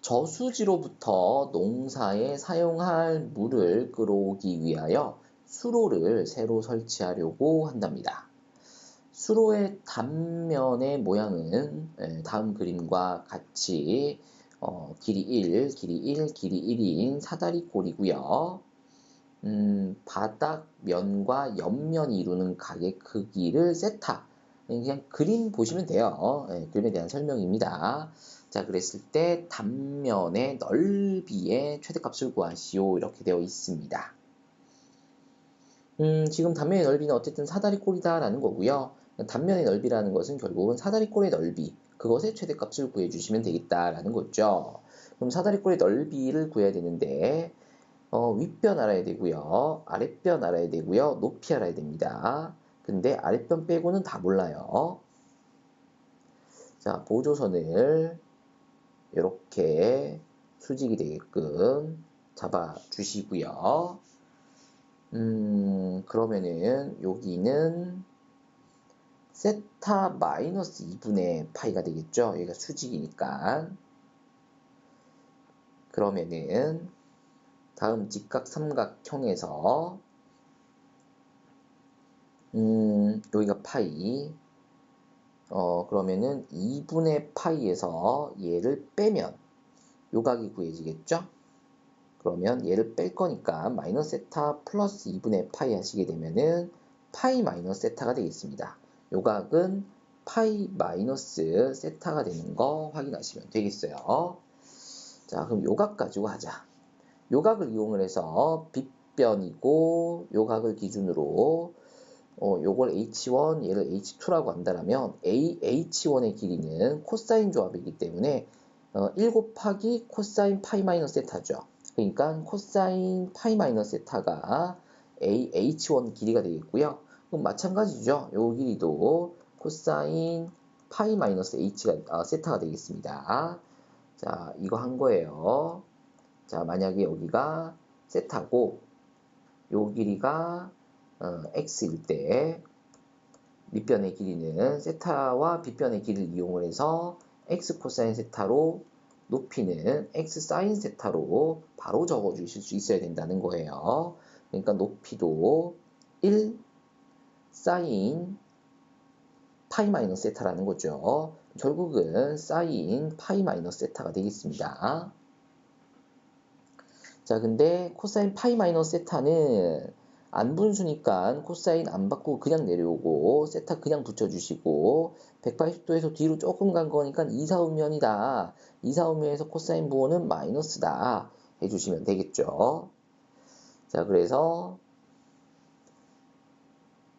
저수지로부터 농사에 사용할 물을 끌어오기 위하여 수로를 새로 설치하려고 한답니다. 수로의 단면의 모양은 예, 다음 그림과 같이 어, 길이 1, 길이 1, 길이 1인 사다리꼴이고요. 음, 바닥 면과 옆면이 이루는 각의 크기를 세타. 그냥 그림 보시면 돼요. 예, 그림에 대한 설명입니다. 자, 그랬을 때 단면의 넓이의 최대값을 구하시오. 이렇게 되어 있습니다. 음, 지금 단면의 넓이는 어쨌든 사다리꼴이다라는 거고요. 단면의 넓이라는 것은 결국은 사다리꼴의 넓이, 그것의 최대값을 구해주시면 되겠다라는 거죠. 그럼 사다리꼴의 넓이를 구해야 되는데 어, 윗변 알아야 되고요. 아랫변 알아야 되고요. 높이 알아야 됩니다. 근데 아랫변 빼고는 다 몰라요. 자, 보조선을 이렇게 수직이 되게끔 잡아 주시고요. 음, 그러면은 여기는 세타 마이너스 2분의 파이가 되겠죠. 여기가 수직이니까. 그러면은 다음 직각 삼각형에서 음, 여기가 파이 어, 그러면은 2분의 파이에서 얘를 빼면 요각이 구해지겠죠? 그러면 얘를 뺄 거니까 마이너스 세타 플러스 2분의 파이 하시게 되면은 파이 마이너스 세타가 되겠습니다. 요각은 파이 마이너스 세타가 되는 거 확인하시면 되겠어요. 자, 그럼 요각 가지고 하자. 요각을 이용을 해서 빗변이고 요각을 기준으로 어, 요걸 H1, 얘를 H2라고 한다면 A, H1의 길이는 코사인 조합이기 때문에 어, 1 곱하기 코사인 파이 마이너스 세타죠. 그러니까 코사인 파이 마이너스 세타가 A, H1 길이가 되겠고요. 그럼 마찬가지죠. 요 길이도 코사인 파이 마이너스 H가 아, 세타가 되겠습니다. 자, 이거 한 거예요. 자, 만약에 여기가 세타고 요 길이가 어, x일 때 밑변의 길이는 세타와 빗변의 길이를 이용을 해서 x 코사인 세타로 높이는 x 사인 세타로 바로 적어 주실 수 있어야 된다는 거예요. 그러니까 높이도 1 사인 파이 마이너스 세타라는 거죠. 결국은 사인 파이 마이너스 세타가 되겠습니다. 자, 근데 코사인 파이 마이너스 세타는 안 분수니까 코사인 안 받고 그냥 내려오고 세타 그냥 붙여주시고 180도에서 뒤로 조금 간 거니까 이사우면이다. 이사우면에서 코사인 부호는 마이너스다. 해주시면 되겠죠. 자 그래서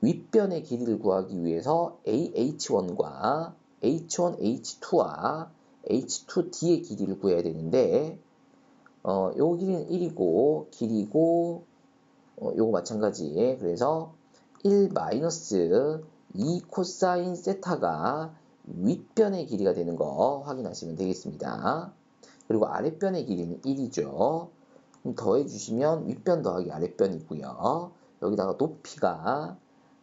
윗변의 길이를 구하기 위해서 AH1과 H1, H2와 H2D의 길이를 구해야 되는데 어, 요 길이는 1이고 길이고 어, 요거 마찬가지. 그래서 1 마이너스 2 코사인 세타가 윗변의 길이가 되는 거 확인하시면 되겠습니다. 그리고 아랫변의 길이는 1이죠. 더해주시면 윗변 더하기 아랫변이고요. 여기다가 높이가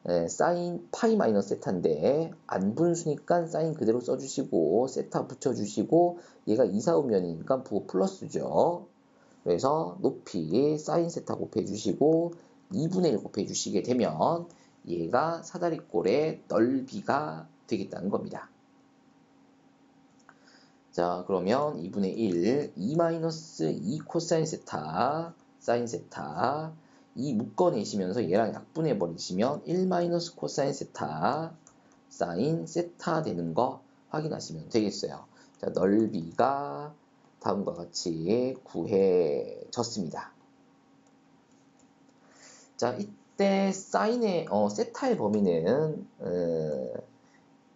예, 사인 파이 마이너스 세타인데 안 분수니까 사인 그대로 써주시고 세타 붙여주시고 얘가 이사우면이니까 부호 플러스죠. 그래서 높이 사인 세타 곱해 주시고 2분의 1 곱해 주시게 되면 얘가 사다리꼴의 넓이가 되겠다는 겁니다. 자 그러면 2분의 1, 2 마이너스 2 코사인 세타, 사인 세타 이 묶어내시면서 얘랑 약분해 버리시면 1 마이너스 코사인 세타, 사인 세타 되는 거 확인하시면 되겠어요. 자 넓이가 다음과 같이 구해졌습니다. 자, 이때 사인의 어, 세타의 범위는 어,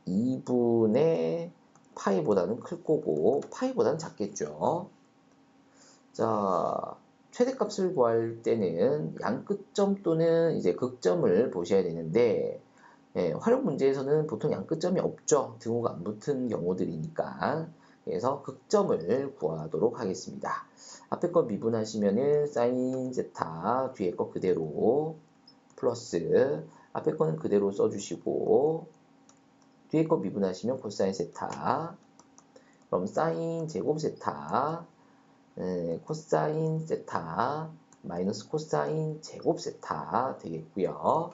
2분의 파이보다는 클 거고 파이보다는 작겠죠. 자, 최대값을 구할 때는 양끝점 또는 이제 극점을 보셔야 되는데 예, 활용 문제에서는 보통 양끝점이 없죠. 등호가 안 붙은 경우들이니까 그래서 극점을 구하도록 하겠습니다. 앞에 거 미분하시면은 사인 제타 뒤에 거 그대로 플러스 앞에 거는 그대로 써주시고 뒤에 거 미분하시면 코사인 세타 그럼 사인 제곱 세타 에, 코사인 세타 마이너스 코사인 제곱 세타 되겠고요.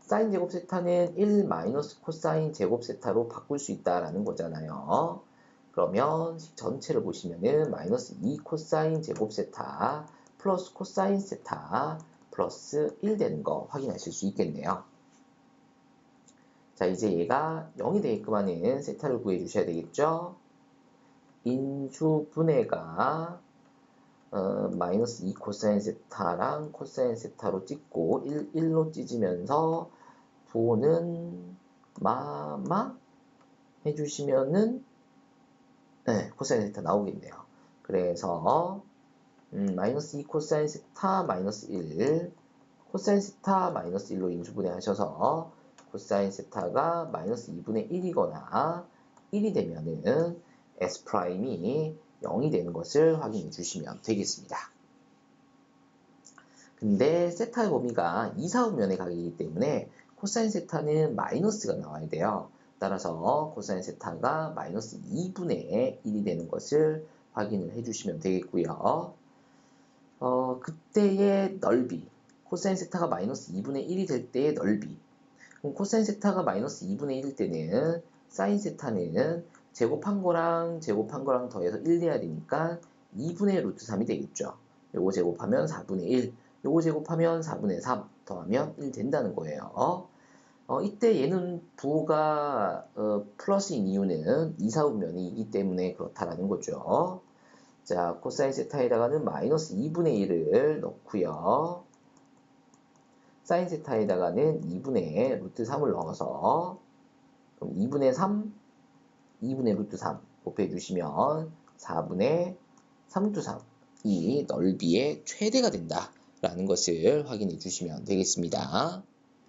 사인 제곱 세타는 1 마이너스 코사인 제곱 세타로 바꿀 수 있다라는 거잖아요. 그러면 전체를 보시면은 마이너스 2 코사인 제곱 세타 플러스 코사인 세타 플러스 1 되는 거 확인하실 수 있겠네요. 자, 이제 얘가 0이 되게끔 하는 세타를 구해 주셔야 되겠죠? 인수 분해가 어, 마이너스 2 코사인 세타랑 코사인 세타로 찍고 1, 1로 찢으면서 부호는 마마 해주시면은 네, 코사인 세타 나오겠네요. 그래서 음, 마이너스 2 코사인 세타 마이너스 1 코사인 세타 마이너스 1로 인수분해 하셔서 코사인 세타가 마이너스 2분의 1이거나 1이 되면은 S 프라임이 0이 되는 것을 확인해 주시면 되겠습니다. 근데 세타의 범위가 2, 4분면의 가격이기 때문에 코사인 세타는 마이너스가 나와야 돼요. 따라서 코사인 세타가 마이너스 2분의 1이 되는 것을 확인을 해주시면 되겠고요. 어, 그때의 넓이, 코사인 세타가 마이너스 2분의 1이 될 때의 넓이. 그럼 코사인 세타가 마이너스 2분의 1일 때는 사인 세타는 제곱한 거랑 제곱한 거랑 더해서 1 내야 되니까 2분의 루트 3이 되겠죠. 요거 제곱하면 4분의 1, 요거 제곱하면 4분의 3 더하면 1 된다는 거예요. 어, 이때 얘는 부호가 어, 플러스인 이유는 2, 4분면이기 때문에 그렇다라는 거죠. 자, 코사인 세타에다가는 마이너스 2분의 1을 넣고요. 사인 세타에다가는 2분의 루트 3을 넣어서 그럼 2분의 3, 2분의 루트 3 곱해 주시면 4분의 3 루트 3 이 넓이의 최대가 된다라는 것을 확인해 주시면 되겠습니다.